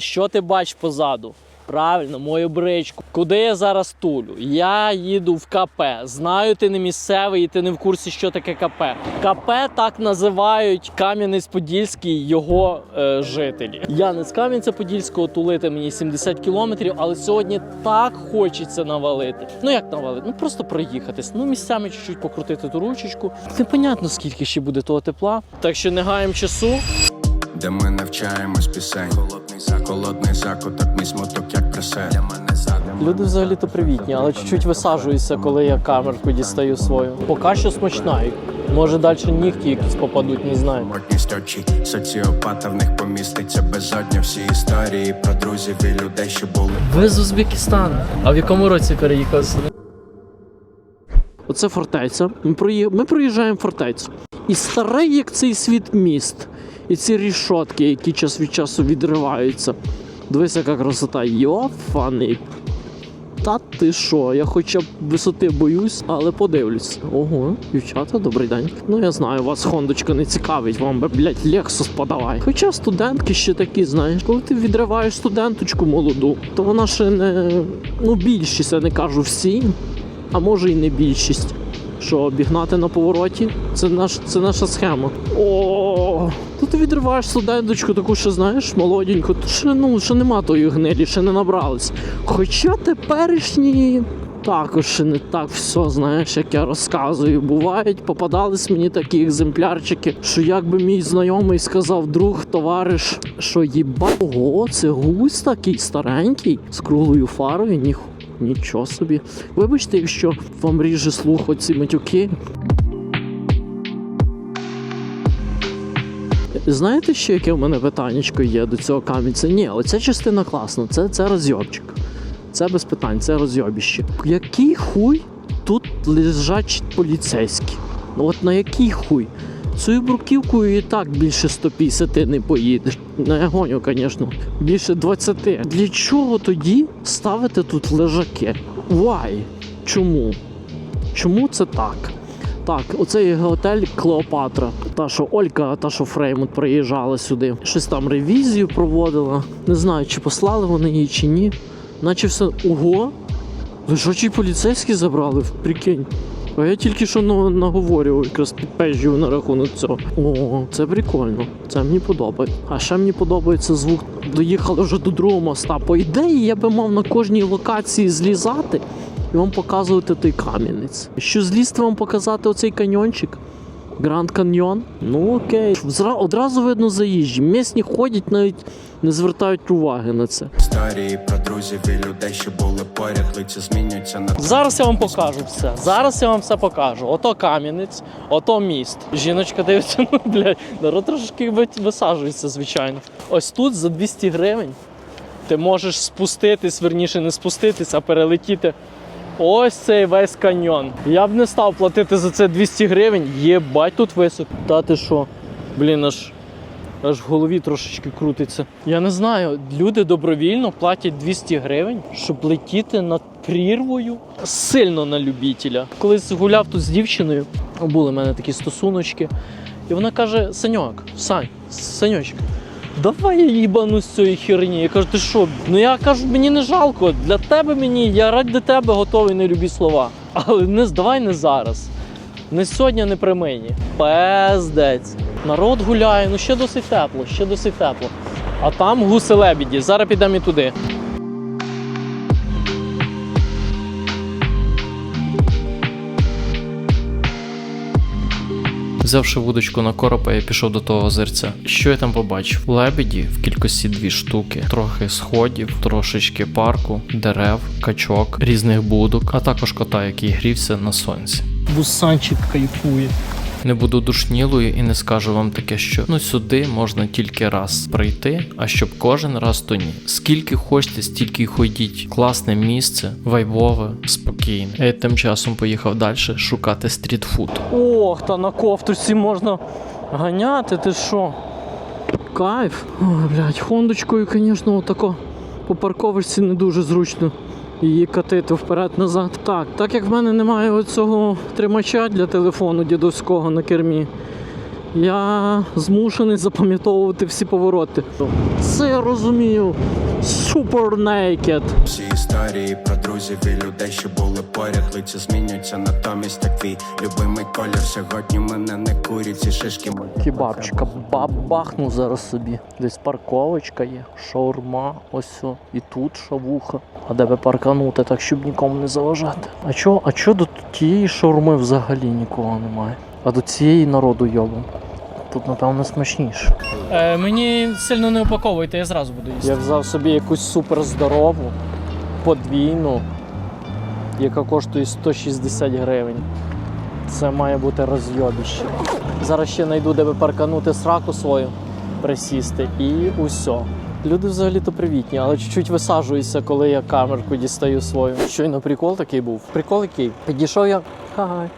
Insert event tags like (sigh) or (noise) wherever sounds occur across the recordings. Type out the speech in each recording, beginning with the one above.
Що ти бачиш позаду? Правильно, мою бричку. Куди я зараз тулю? Я їду в КП. Знаю, ти не місцевий і ти не в курсі, що таке КП. КП так називають Кам'янець-Подільський його е, жителі. Я не з Кам'янця-Подільського тулити мені 70 кілометрів, але сьогодні так хочеться навалити. Ну як навалити? Ну просто проїхатись. Ну місцями чуть-чуть покрутити ту ручечку. Непонятно скільки ще буде того тепла. Так що не гаємо часу. де ми навчаємось пісень. Холодний закут, холодний закуток, мій смуток, як пресет. Для мене. Люди взагалі-то привітні, але чуть-чуть висаджуюся, коли я камерку дістаю свою. Поки що смачна. Може далі нігті якісь попадуть, не знаю. Мотність очі, соціопата в них поміститься безодня. Всі історії про друзів і людей, що були. Ви з Узбекистану. А в якому році переїхав сюди? Оце фортеця. Ми проїжджаємо фортецю. І старий, як цей світ міст. І ці рішотки, які час від часу відриваються. Дивись, яка красота. Йофаний. Та ти що, я хоча б висоти боюсь, але подивлюсь. Ого, дівчата, добрий день. Ну я знаю, вас хондочка не цікавить, вам би, блядь, Лексус подавай. Хоча студентки ще такі, знаєш, коли ти відриваєш студенточку молоду, то вона ще не. Ну, більшість, я не кажу всі, а може і не більшість. Що обігнати на повороті це наш це наша схема. О, то ти відриваєш студенточку, таку ще знаєш, молоденьку, то ще ну ще нема тої гнилі, ще не набрались. Хоча теперішні також ще не так все, знаєш, як я розказую. Бувають, попадались мені такі екземплярчики, що якби мій знайомий сказав друг, товариш, що їба, ого, це гусь такий старенький з круглою фарою, ніху. Нічого собі. Вибачте, якщо вам ріже слух оці матюки. Знаєте, ще яке в мене питаннячко є до цього камінця? Ні, оця частина класна, це, це розйобчик. Це без питань, це розйобіще. Який хуй тут лежать поліцейські? Ну от на який хуй? Цією бруківкою і так більше 150 не поїдеш. Не гоню, звісно, більше 20. Для чого тоді ставити тут лежаки? Why? Чому? Чому це так? Так, оцей готель Клеопатра. Та, що Олька, та, що Фреймут приїжджала сюди. Щось там ревізію проводила. Не знаю, чи послали вони її, чи ні. Наче все. Ого! Лежачий поліцейський забрали, прикинь. А я тільки що на- наговорював, якраз підпежджую на рахунок цього. О, це прикольно. Це мені подобається. А ще мені подобається звук. Доїхали вже до другого моста. По ідеї, я би мав на кожній локації злізати і вам показувати той кам'янець. Що злізти вам показати оцей каньйончик? Гранд Каньйон? Ну окей. Одразу видно заїжджі. Місні ходять, навіть не звертають уваги на це. Історії про друзів і людей, що були поряд, лиця змінюються на Зараз я вам покажу все. Зараз я вам все покажу. Ото кам'янець, ото міст. Жіночка дивиться, ну блядь, народ трошки висаджується, звичайно. Ось тут за 200 гривень ти можеш спуститись, верніше не спуститись, а перелетіти. Ось цей весь каньйон. Я б не став платити за це 200 гривень. Єбать тут високо. Та ти що? Блін, аж аж в голові трошечки крутиться. Я не знаю, люди добровільно платять 200 гривень, щоб летіти над прірвою сильно на любителя. Колись гуляв тут з дівчиною, були в мене такі стосуночки, і вона каже: Саньок, Сань, Саньочок, давай я їбану з цієї херні. Я кажу, ти що? Ну я кажу, мені не жалко. Для тебе мені, я ради тебе готовий на любі слова. Але не давай не зараз. Не сьогодні, не при мені. Пездець. Народ гуляє, ну ще досить тепло, ще досить тепло. А там гуси лебіді. Зараз підемо і туди. Взявши вудочку на коропа, я пішов до того озерця. Що я там побачив? Лебеді в кількості дві штуки, трохи сходів, трошечки парку, дерев, качок, різних будок, а також кота, який грівся на сонці. Бусанчик кайфує. Не буду душнілою і не скажу вам таке, що ну сюди можна тільки раз прийти, а щоб кожен раз то ні. Скільки хочете, стільки й ходіть. Класне місце, вайбове, спокійне. Я тим часом поїхав далі шукати стрітфуд. Ох, та на ковтурці можна ганяти, ти що? Кайф. Ой, блядь, хондочкою, звісно, отако по парковочці не дуже зручно її катити вперед-назад. Так, так як в мене немає оцього тримача для телефону дідовського на кермі, Я змушений запам'ятовувати всі повороти. Це я розумію. Супер naked. Історії про друзів і людей, що були поряд, лиця змінюються, натомість так твій любимий колір. Сьогодні мене не курять ці шишки. Кебабчика бабахну зараз собі. Десь парковочка є, шаурма, ось о, і тут шавуха. А де би парканути, так щоб нікому не заважати. А чо, а чо до тієї шаурми взагалі нікого немає? А до цієї народу йобом. Тут, напевно, смачніше. Е, мені сильно не упаковуйте, я зразу буду їсти. Я взяв собі якусь супер здорову, подвійну, яка коштує 160 гривень. Це має бути розйобіще. Зараз ще знайду, де би парканути сраку свою, присісти і усе. Люди взагалі-то привітні, але чуть-чуть висаджуюся, коли я камерку дістаю свою. Щойно прикол такий був. Прикол який? Підійшов я. Хай.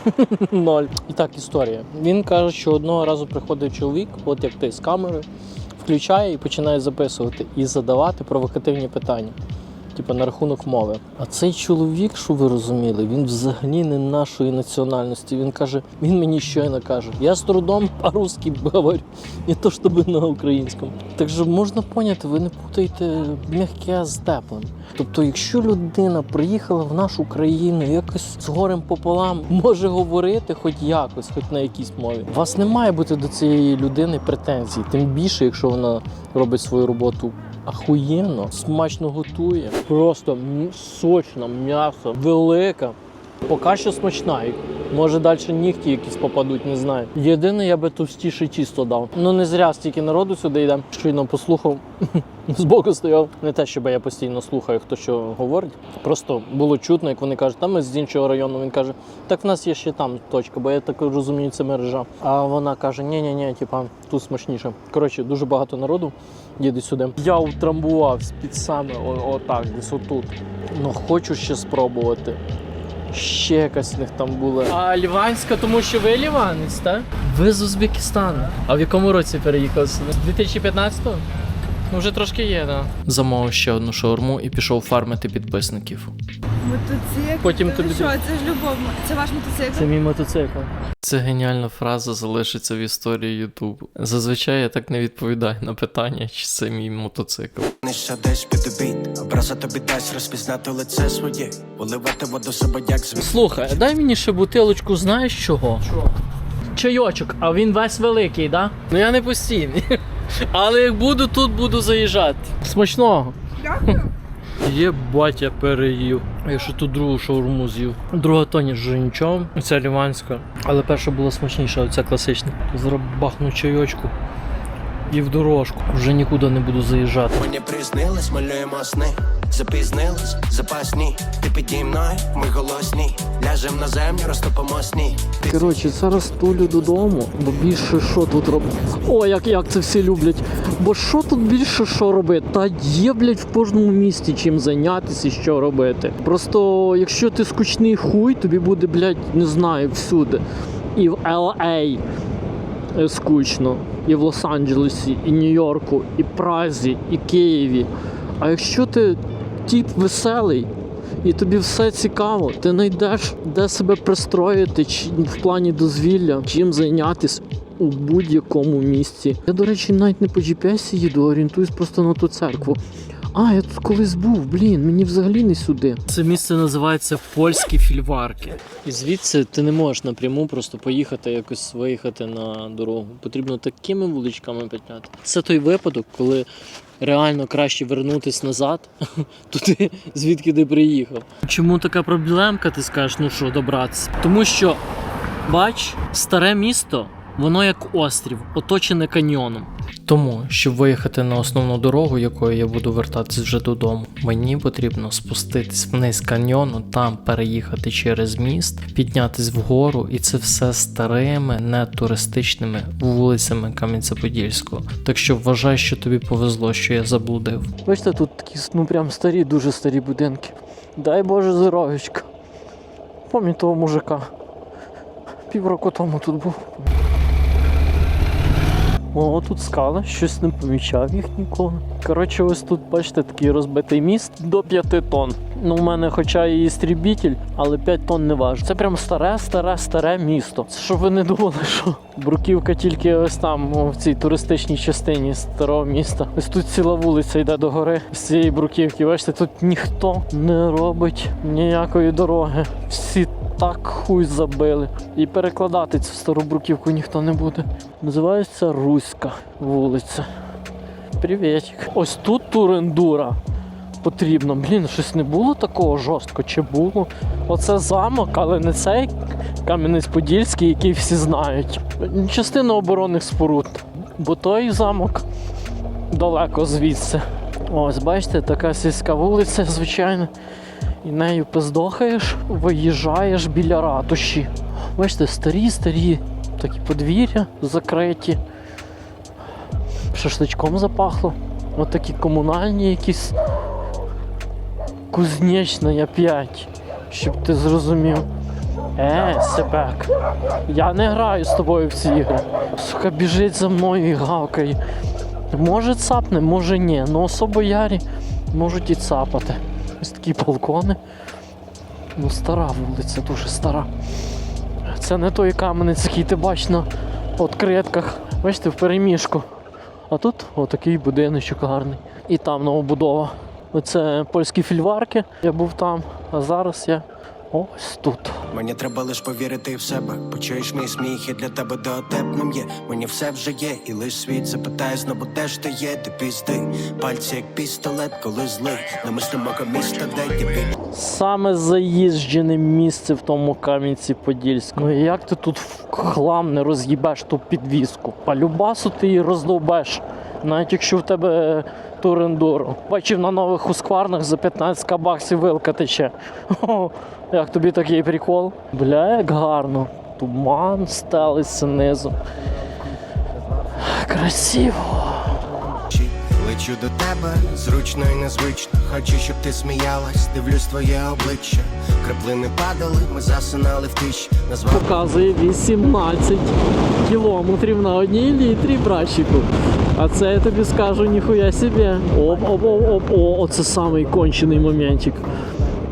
(laughs) Ноль. І так історія. Він каже, що одного разу приходить чоловік, от як ти з камерою, включає і починає записувати і задавати провокативні питання. Типу на рахунок мови. А цей чоловік, що ви розуміли, він взагалі не нашої національності. Він каже, він мені щойно каже, я з трудом по-русски говорю, не то щоб на українському. Так що можна поняти, ви не путайте м'яке з теплим. Тобто, якщо людина приїхала в нашу країну якось з горем пополам, може говорити хоч якось, хоч на якійсь мові. У вас не має бути до цієї людини претензій, тим більше, якщо вона робить свою роботу ахуєнно, смачно готує. Просто сочно м'ясо, велика. Поки що смачна. Може далі нігті якісь попадуть, не знаю. Єдине, я би товстіше тісто дав. Ну не зря стільки народу сюди йде. Щойно послухав, (laughs) збоку стояв. Не те, щоб я постійно слухаю, хто що говорить. Просто було чутно, як вони кажуть, там ми з іншого району. Він каже, так в нас є ще там точка, бо я так розумію, це мережа. А вона каже: ні ні ні типа, тут смачніше. Коротше, дуже багато народу їде сюди. Я утрамбувався під саме отак, десь отут. Ну хочу ще спробувати. Ще якась в них там була. А ліванська, тому що ви ліванець, так? Ви з Узбекистану. А в якому році переїхав сюди? 2015-го? Ну вже трошки є, так. Замовив ще одну шаурму і пішов фармити підписників. Мотоцикл. Потім Це тобі- що, це ж любов. Це ваш мотоцикл? Це мій мотоцикл. Це геніальна фраза залишиться в історії Ютубу. Зазвичай я так не відповідаю на питання, чи це мій мотоцикл. Не що десь під обід, образа тобі дасть розпізнати лице своє, поливати воду себе як звіт. Слухай, дай мені ще бутилочку, знаєш чого? Чого? Чайочок, а він весь великий, да? Ну я не постійний. Але як буду тут, буду заїжджати. Смачного. Дякую. Є батя переїв. Я ще тут другу шаурму з'їв. Друга то ніж вже нічого. Ця ліванська. Але перша була смачніша, оця класична. Зробахну чайочку. І в дорожку. Вже нікуди не буду заїжджати. Мені приснились, малюємо сни. Запізнились, запасні. Ти підій мною, ми голосні. Ляжем на землю, розтопимо сні. Коротше, зараз тулю додому, бо більше що тут робити. О, як, як це всі люблять. Бо що тут більше що робити? Та є, блядь, в кожному місті чим зайнятися і що робити. Просто якщо ти скучний хуй, тобі буде, блядь, не знаю, всюди. І в LA е, скучно, і в Лос-Анджелесі, і Нью-Йорку, і Празі, і Києві. А якщо ти тип веселий, і тобі все цікаво, ти знайдеш, де себе пристроїти, чи в плані дозвілля, чим зайнятися у будь-якому місці. Я, до речі, навіть не по GPS їду, орієнтуюсь просто на ту церкву. А, я тут колись був, блін, мені взагалі не сюди. Це місце називається Польські фільварки. І звідси ти не можеш напряму просто поїхати, якось виїхати на дорогу. Потрібно такими вуличками підняти. Це той випадок, коли реально краще вернутись назад, (laughs) туди, звідки ти приїхав. Чому така проблемка, ти скажеш, ну що, добратися? Тому що, бач, старе місто, воно як острів, оточене каньйоном. Тому, щоб виїхати на основну дорогу, якою я буду вертатись вже додому, мені потрібно спуститись вниз каньйону, там переїхати через міст, піднятись вгору, і це все старими, не туристичними вулицями Кам'янця-Подільського. Так що вважай, що тобі повезло, що я заблудив. Бачите, тут такі ну прям старі, дуже старі будинки. Дай Боже здоров'ячка. Пам'ятаю того мужика. Півроку тому тут був. О, тут скали, щось не помічав їх ніколи. Коротше, ось тут, бачите, такий розбитий міст до 5 тонн. Ну, у мене хоча і істрібітель, але 5 тонн не важить. Це прям старе, старе, старе місто. Це щоб ви не думали, що бруківка тільки ось там, в цій туристичній частині старого міста. Ось тут ціла вулиця йде до гори з цієї бруківки. Бачите, тут ніхто не робить ніякої дороги. Всі так хуй забили. І перекладати цю стару бруківку ніхто не буде. Називається Руська вулиця. Привітик. Ось тут турендура потрібно. Блін, щось не було такого жорстко, чи було? Оце замок, але не цей Кам'янець-Подільський, який всі знають. Частина оборонних споруд. Бо той замок далеко звідси. Ось, бачите, така сільська вулиця, звичайно. І нею пиздохаєш, виїжджаєш біля ратуші. Бачите, старі, старі такі подвір'я закриті. Шашличком запахло. От такі комунальні якісь. Кузнечна опять. Щоб ти зрозумів. Е, Сепек, я не граю з тобою в ці ігри. Сука, біжить за мною і гавкає. Може цапне, може ні. Ну особо ярі можуть і цапати. Ось такі балкони. Ну, стара вулиця, дуже стара. Це не той каменець, який ти бачиш на відкритках. Бачите, в переміжку. А тут отакий будиночок гарний. І там новобудова. Оце польські фільварки. Я був там, а зараз я ось тут. Мені треба лиш повірити в себе. Почуєш мій сміх, і для тебе дотепним є. Мені все вже є, і лиш світ запитає знову, де ж ти є, ти пізди. Пальці як пістолет, коли злий. Намислимо міста, де від. Саме заїжджене місце в тому камінці Подільському. Ну як ти тут в хлам не роз'їбеш ту підвіску? По любасу ти її роздовбеш. Навіть якщо в тебе турендуру. Бачив на нових хускварнах за 15 баксів вилка тече. Хо, (laughs) як тобі такий прикол? Бля, як гарно. Туман стелиться низу. Красиво. Лечу до тебе, зручно і незвично. Хочу, щоб ти сміялась, дивлюсь твоє обличчя. Краплини падали, ми засинали в тиші. Назвав показує 18 кілометрів на одній літрі, братчику. А це я тобі скажу ніхуя собі. Оп, оп, оп, оп, о, оце самий кончений моментик.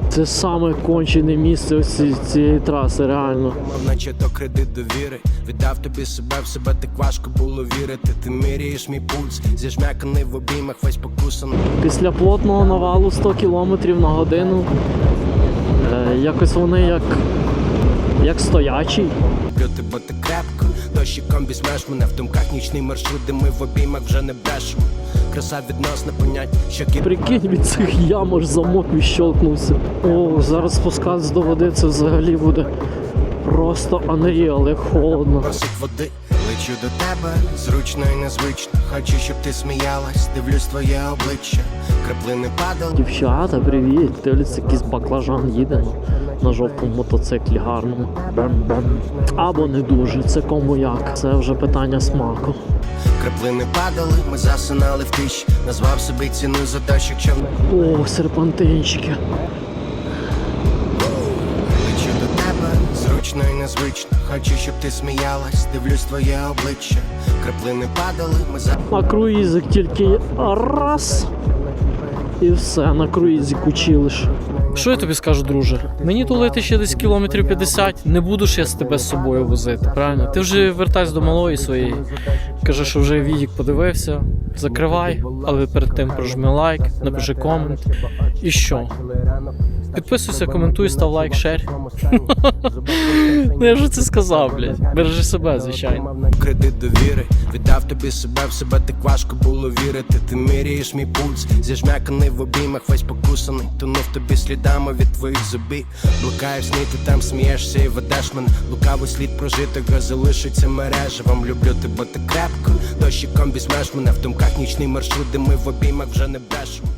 Це саме кончене місце ось цієї траси, реально. Мав наче то кредит довіри. Віддав тобі себе, в себе так важко було вірити. Ти міряєш мій пульс, зіжмяканий в обіймах, весь покусаний. Після плотного навалу 100 км на годину. Е, якось вони як, як стоячі. Люблю тебе ти крепко, дощиком візьмеш мене в думках нічний маршрут, де ми в обіймах вже не брешемо. Краса відносне понять, що кіт Прикинь, від цих ям аж замок відщолкнувся. О, зараз спускатись до води це взагалі буде просто unreal, як холодно. просить води. Лечу до тебе, зручно і незвично. Хочу, щоб ти сміялась, дивлюсь твоє обличчя. Краплини падали. Дівчата, привіт! Дивляться, якийсь баклажан їде на жовтому мотоциклі гарному. Або не дуже, це кому як. Це вже питання смаку. Краплини падали, ми засинали в тиші. Назвав собі ціну за дощик, що О, серпантинчики. Зручно і незвично. Хочу, щоб ти сміялась, дивлюсь твоє обличчя. Краплини падали, ми за А круїзик тільки раз. І все, на круїзі кучилиш. Що я тобі скажу, друже? Мені тулити ще десь кілометрів 50, не буду ж я з тебе з собою возити, правильно? Ти вже вертайся до малої своєї. Каже, що вже відік подивився, закривай, але перед тим прожми лайк, напиши комент. І що? Підписуйся, коментуй, став лайк, шер. Ну (laughs) я ж це сказав, блядь. Бережи себе, звичайно. кредит довіри. Віддав тобі себе, в себе так важко було вірити. Ти міряєш мій пульс, зіжмяканий в обіймах, весь покусаний. Тонув тобі слідами від твоїх зубів. Блукаєш сні, ти там смієшся і ведеш мене. Лукавий слід прожитого залишиться мережевом. Люблю тебе так крепко. Дощиком візьмеш мене в думках нічний маршрут, де ми в обіймах вже не брешемо.